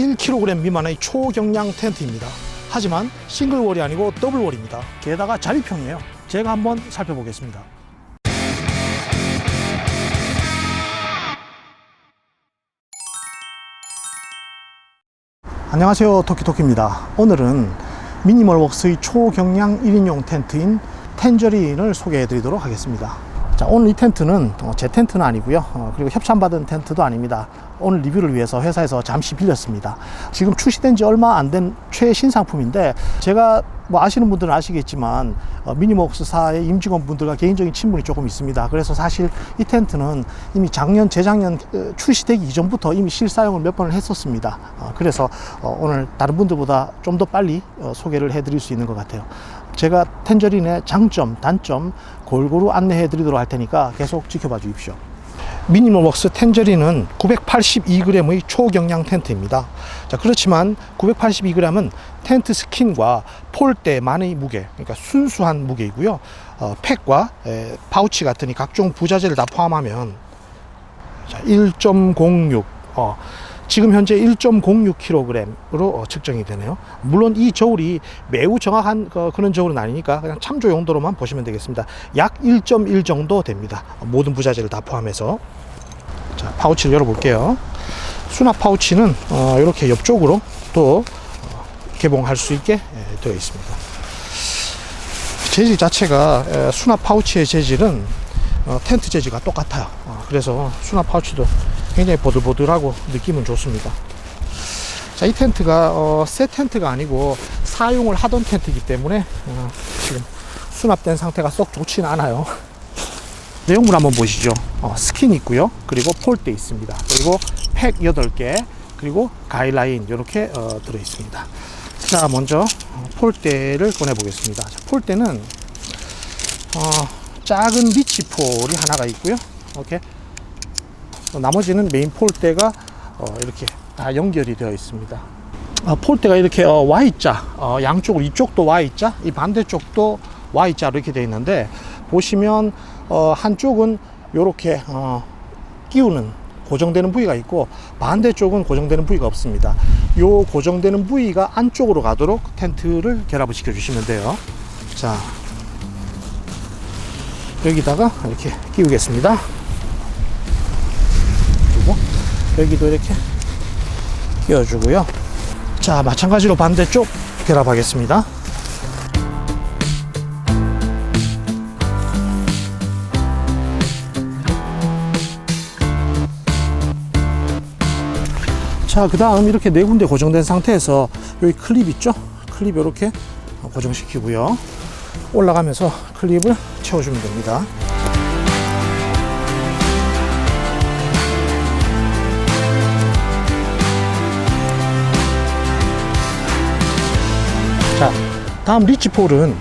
1kg 미만의 초경량 텐트입니다. 하지만 싱글월이 아니고 더블월입니다. 게다가 자립형이에요. 제가 한번 살펴보겠습니다. 안녕하세요 토키토키입니다 오늘은 미니멀웍스의 초경량 1인용 텐트인 텐저린을 소개해 드리도록 하겠습니다 자 오늘 이 텐트는 어, 제 텐트는 아니고요. 어, 그리고 협찬받은 텐트도 아닙니다. 오늘 리뷰를 위해서 회사에서 잠시 빌렸습니다. 지금 출시된 지 얼마 안 된 최신 상품인데 제가 뭐 아시는 분들은 아시겠지만 어, 미니멀웍스사의 임직원 분들과 개인적인 친분이 조금 있습니다. 그래서 사실 이 텐트는 이미 작년 재작년 어, 출시되기 이전부터 이미 실사용을 몇 번을 했었습니다. 어, 그래서 어, 오늘 다른 분들보다 좀 더 빨리 어, 소개를 해 드릴 수 있는 것 같아요 제가 텐저린의 장점, 단점 골고루 안내해 드리도록 할 테니까 계속 지켜봐 주십시오. 미니멀웍스 텐저린은 982g의 초경량 텐트입니다. 자, 그렇지만 982g은 텐트 스킨과 폴대만의 무게, 그러니까 순수한 무게이고요. 어, 팩과 에, 파우치 같은 이 각종 부자재를 다 포함하면 자, 1.06, 어, 지금 현재 1.06kg으로 어, 측정이 되네요. 물론 이 저울이 매우 정확한 어, 그런 저울은 아니니까 그냥 참조 용도로만 보시면 되겠습니다. 약 1.1 정도 됩니다. 모든 부자재를 다 포함해서. 자, 파우치를 열어볼게요. 수납 파우치는 어, 이렇게 옆쪽으로 또 어, 개봉할 수 있게 예, 되어 있습니다. 재질 자체가 에, 수납 파우치의 재질은 어, 텐트 재질과 똑같아요. 어, 그래서 수납 파우치도 굉장히 보들보들하고 느낌은 좋습니다. 자, 이 텐트가 어, 새 텐트가 아니고 사용을 하던 텐트이기 때문에 어, 지금 수납된 상태가 썩 좋지는 않아요. 내용물 한번 보시죠. 어, 스킨 있고요. 그리고 폴대 있습니다. 그리고 팩 8개, 그리고 가이라인 이렇게 어, 들어 있습니다. 자, 먼저 어, 폴대를 꺼내 보겠습니다. 자, 폴대는 어, 작은 리치폴이 하나가 있고요. 이렇게 어, 나머지는 메인 폴대가 어, 이렇게 다 연결이 되어 있습니다. 어, 폴대가 이렇게 어, Y자, 어, 양쪽으로 이쪽도 Y자, 이 반대쪽도 Y자로 이렇게 되어 있는데 보시면 어, 한쪽은 이렇게 어, 끼우는 고정되는 부위가 있고 반대쪽은 고정되는 부위가 없습니다. 요 고정되는 부위가 안쪽으로 가도록 텐트를 결합을 시켜 주시면 돼요. 자, 여기다가 이렇게 끼우겠습니다. 여기도 이렇게 끼워주고요. 자, 마찬가지로 반대쪽 결합하겠습니다. 자, 그 다음 이렇게 네 군데 고정된 상태에서 여기 클립 있죠? 클립 이렇게 고정시키고요. 올라가면서 클립을 채워주면 됩니다. 자, 다음 리치폴은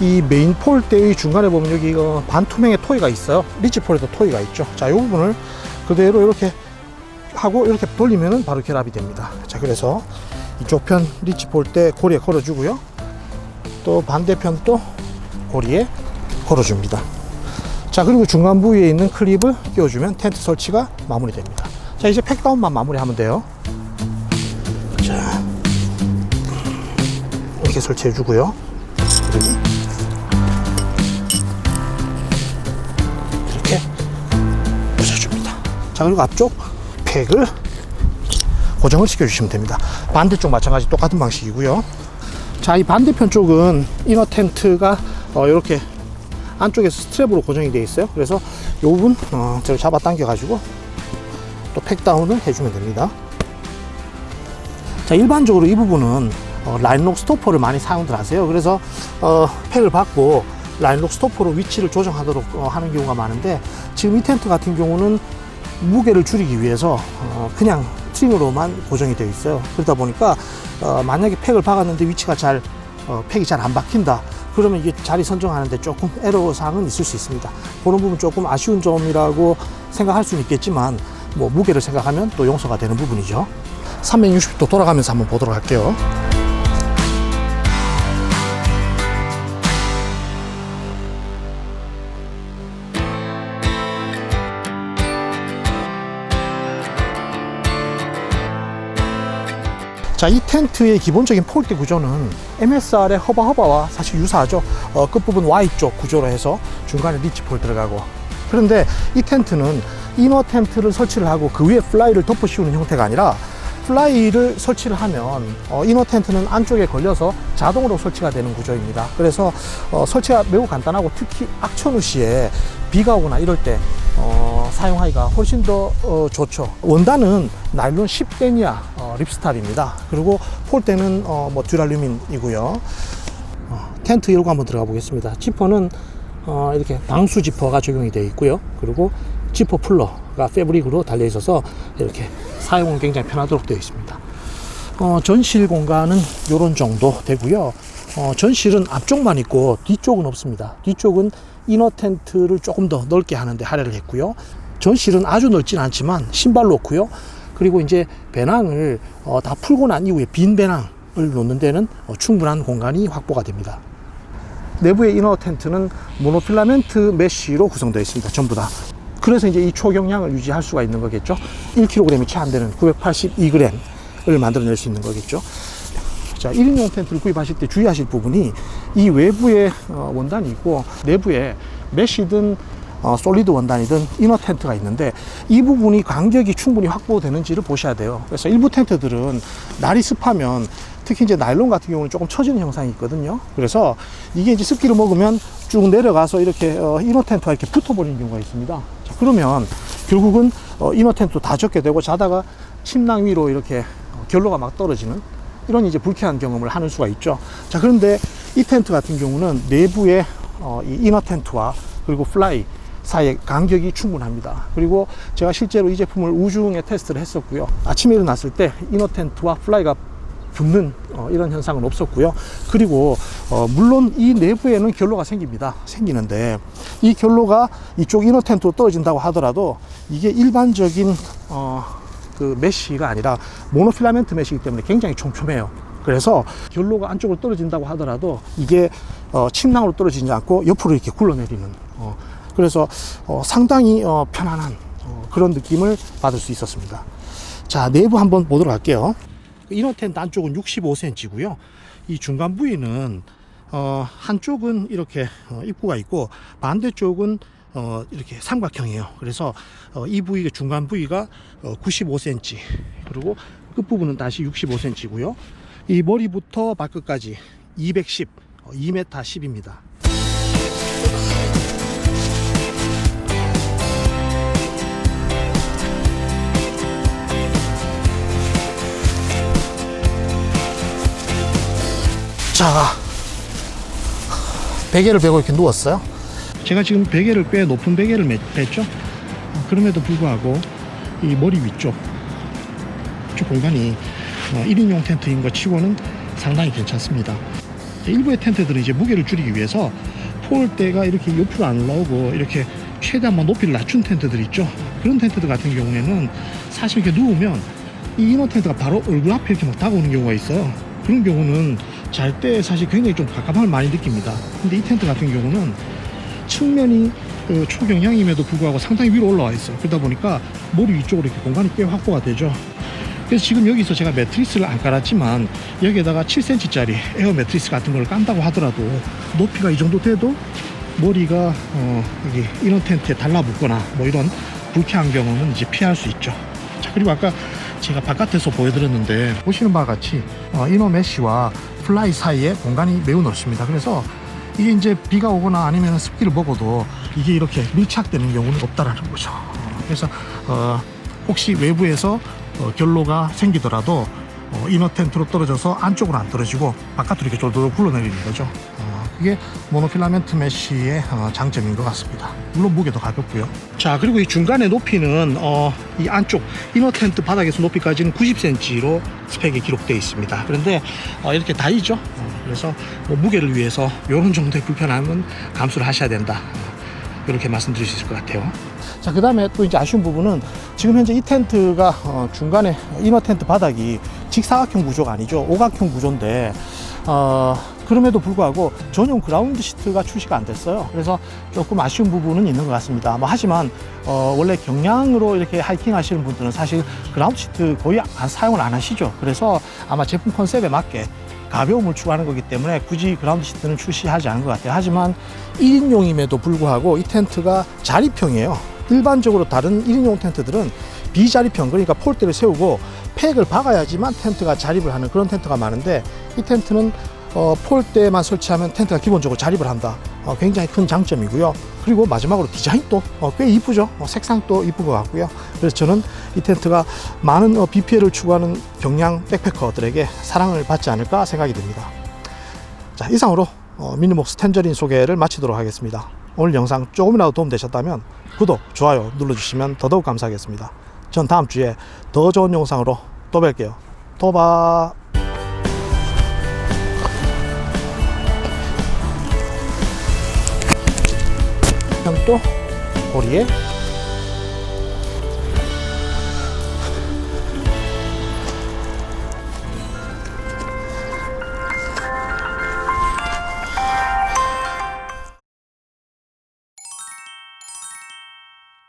이 메인 폴대의 중간에 보면 여기 이거 반투명의 토이가 있어요. 리치폴에도 토이가 있죠. 자, 이 부분을 그대로 이렇게 하고 이렇게 돌리면은 바로 결합이 됩니다. 자, 그래서 이쪽 편 리치폴 때 고리에 걸어주고요. 또 반대편 또 고리에 걸어줍니다. 자, 그리고 중간 부위에 있는 클립을 끼워주면 텐트 설치가 마무리됩니다. 자, 이제 팩다운만 마무리하면 돼요. 이렇게 설치해 주고요. 그리고 이렇게 붙여줍니다. 자, 그리고 앞쪽 팩을 고정을 시켜 주시면 됩니다. 반대쪽 마찬가지 똑같은 방식이고요. 자, 이 반대편 쪽은 이너 텐트가 어, 이렇게 안쪽에서 스트랩으로 고정이 되어 있어요. 그래서 이 부분 어, 제가 잡아 당겨 가지고 또 팩다운을 해주면 됩니다. 자, 일반적으로 이 부분은 어, 라인록 스토퍼를 많이 사용들 하세요. 그래서 어, 팩을 받고 라인록 스토퍼로 위치를 조정하도록 어, 하는 경우가 많은데 지금 이 텐트 같은 경우는 무게를 줄이기 위해서 어, 그냥 스트링으로만 고정이 되어 있어요. 그러다 보니까 어, 만약에 팩을 박았는데 위치가 잘 어, 팩이 잘 안 박힌다. 그러면 이게 자리 선정하는데 조금 에러 사항은 있을 수 있습니다. 그런 부분 조금 아쉬운 점이라고 생각할 수는 있겠지만 뭐 무게를 생각하면 또 용서가 되는 부분이죠. 360도 돌아가면서 한번 보도록 할게요. 자, 이 텐트의 기본적인 폴대 구조는 MSR의 허바허바와 사실 유사하죠. 어, 끝부분 Y쪽 구조로 해서 중간에 리치 폴 들어가고. 그런데 이 텐트는 이너 텐트를 설치를 하고 그 위에 플라이를 덮어 씌우는 형태가 아니라 플라이를 설치를 하면 어, 이너 텐트는 안쪽에 걸려서 자동으로 설치가 되는 구조입니다. 그래서 어, 설치가 매우 간단하고 특히 악천후 시에 비가 오거나 이럴 때 어, 사용하기가 훨씬 더 어, 좋죠. 원단은 나일론 10데니아 어, 립스탑입니다. 그리고 폴대는 어, 뭐 듀랄루민이고요. 어, 텐트 열고 한번 들어가 보겠습니다. 지퍼는 어, 이렇게 방수 지퍼가 적용이 되어 있고요. 그리고 지퍼 풀러가 패브릭으로 달려 있어서 이렇게 사용은 굉장히 편하도록 되어 있습니다. 어, 전실 공간은 이런 정도 되고요. 어, 전실은 앞쪽만 있고 뒤쪽은 없습니다. 뒤쪽은 이너 텐트를 조금 더 넓게 하는데 할애를 했고요. 전실은 아주 넓진 않지만 신발 놓고요. 그리고 이제 배낭을 어, 다 풀고 난 이후에 빈 배낭을 놓는 데는 어, 충분한 공간이 확보가 됩니다. 내부의 이너 텐트는 모노필라멘트 메쉬로 구성되어 있습니다. 전부 다. 그래서 이제 이 초경량을 유지할 수가 있는 거겠죠. 1kg이 채 안 되는 982g을 만들어낼 수 있는 거겠죠. 자, 1인용 텐트를 구입하실 때 주의하실 부분이 이 외부에 어, 원단이 있고 내부에 메쉬든 어, 솔리드 원단이든 이너 텐트가 있는데 이 부분이 간격이 충분히 확보되는지를 보셔야 돼요. 그래서 일부 텐트들은 날이 습하면 특히 이제 나일론 같은 경우는 조금 처지는 형상이 있거든요. 그래서 이게 이제 습기를 먹으면 쭉 내려가서 이렇게 어, 이너 텐트와 이렇게 붙어버리는 경우가 있습니다. 자, 그러면 결국은 어, 이너 텐트 다 젖게 되고 자다가 침낭 위로 이렇게 어, 결로가 막 떨어지는 이런 이제 불쾌한 경험을 하는 수가 있죠. 자, 그런데 이 텐트 같은 경우는 내부에 어, 이 이너 텐트와 그리고 플라이 사이의 간격이 충분합니다. 그리고 제가 실제로 이 제품을 우중에 테스트를 했었고요. 아침에 일어났을 때 이너 텐트와 플라이가 붙는 어, 이런 현상은 없었고요. 그리고 어, 물론 이 내부에는 결로가 생깁니다. 생기는데 이 결로가 이쪽 이너 텐트로 떨어진다고 하더라도 이게 일반적인 어, 그 메쉬가 아니라 모노필라멘트 메쉬이기 때문에 굉장히 촘촘해요. 그래서 결로가 안쪽으로 떨어진다고 하더라도 이게 어, 침낭으로 떨어지지 않고 옆으로 이렇게 굴러내리는 어, 그래서 어, 상당히 어, 편안한 어, 그런 느낌을 받을 수 있었습니다. 자 내부 한번 보도록 할게요. 이너 텐트 안쪽은 65cm고요. 이 중간 부위는 어, 한쪽은 이렇게 어, 입구가 있고 반대쪽은 어, 이렇게 삼각형이에요. 그래서 어, 이 부위가 중간 부위가 어, 95cm 그리고 끝 부분은 다시 65cm고요. 이 머리부터 발끝까지 210, 어, 2m 10입니다. 자, 베개를 베고 이렇게 누웠어요. 제가 지금 베개를 꽤 높은 베개를. 어, 그럼에도 불구하고 이 머리 위쪽 이쪽 공간이 어, 1인용 텐트인 것 치고는 상당히 괜찮습니다. 일부의 텐트들은 이제 무게를 줄이기 위해서 폴대가 이렇게 옆으로 안 올라오고 이렇게 최대한만 높이를 낮춘 텐트들 있죠. 그런 텐트들 같은 경우에는 사실 이렇게 누우면 이 이너 텐트가 바로 얼굴 앞에 이렇게 막 다가오는 경우가 있어요. 그런 경우는 잘 때 사실 굉장히 좀 갑갑함을 많이 느낍니다. 근데 이 텐트 같은 경우는 측면이 그 초경량임에도 불구하고 상당히 위로 올라와 있어요. 그러다 보니까 머리 위쪽으로 이렇게 공간이 꽤 확보가 되죠. 그래서 지금 여기서 제가 매트리스를 안 깔았지만 여기에다가 7cm짜리 에어 매트리스 같은 걸 깐다고 하더라도 높이가 이 정도 돼도 머리가 어 여기 이런 텐트에 달라붙거나 뭐 이런 불쾌한 경우는 이제 피할 수 있죠. 자 그리고 아까 제가 바깥에서 보여드렸는데 보시는 바와 같이 어, 이너 메쉬와 플라이 사이에 공간이 매우 넓습니다. 그래서 이게 이제 비가 오거나 아니면 습기를 먹어도 이게 이렇게 밀착되는 경우는 없다라는 거죠. 어, 그래서 어, 혹시 외부에서 어, 결로가 생기더라도 어, 이너 텐트로 떨어져서 안쪽으로 안 떨어지고 바깥으로 이렇게 졸졸 굴러내리는 거죠. 어, 그게 모노필라멘트 메쉬의 어, 장점인 것 같습니다. 물론 무게도 가볍고요. 자 그리고 이 중간의 높이는 어, 이 안쪽 이너 텐트 바닥에서 높이까지는 90cm로 스펙에 기록되어 있습니다. 그런데 어, 이렇게 다이죠. 어, 그래서 뭐 무게를 위해서 이런 정도의 불편함은 감수를 하셔야 된다. 어, 이렇게 말씀드릴 수 있을 것 같아요. 자, 그 다음에 또 이제 아쉬운 부분은 지금 현재 이 텐트가 어, 중간에 이너 텐트 바닥이 직사각형 구조가 아니죠. 오각형 구조인데, 어, 그럼에도 불구하고 전용 그라운드 시트가 출시가 안 됐어요. 그래서 조금 아쉬운 부분은 있는 것 같습니다. 뭐 하지만 어, 원래 경량으로 이렇게 하이킹 하시는 분들은 사실 그라운드 시트 거의 안, 사용을 안 하시죠. 그래서 아마 제품 컨셉에 맞게 가벼움을 추구하는 거기 때문에 굳이 그라운드 시트는 출시하지 않은 것 같아요. 하지만 1인용임에도 불구하고 이 텐트가 자립형이에요. 일반적으로 다른 1인용 텐트들은 비자립형 그러니까 폴대를 세우고 팩을 박아야지만 텐트가 자립을 하는 그런 텐트가 많은데 이 텐트는 어, 폴대만 설치하면 텐트가 기본적으로 자립을 한다. 어, 굉장히 큰 장점이고요. 그리고 마지막으로 디자인도 어, 꽤 이쁘죠. 어, 색상도 이쁜 것 같고요. 그래서 저는 이 텐트가 많은 어, BPL을 추구하는 경량 백패커들에게 사랑을 받지 않을까 생각이 듭니다. 자, 이상으로 어, 미니목스 텐저린 소개를 마치도록 하겠습니다. 오늘 영상 조금이라도 도움되셨다면 구독, 좋아요 눌러주시면 더더욱 감사하겠습니다. 전 다음 주에 더 좋은 영상으로 또 뵐게요. 또봐. 또 고리에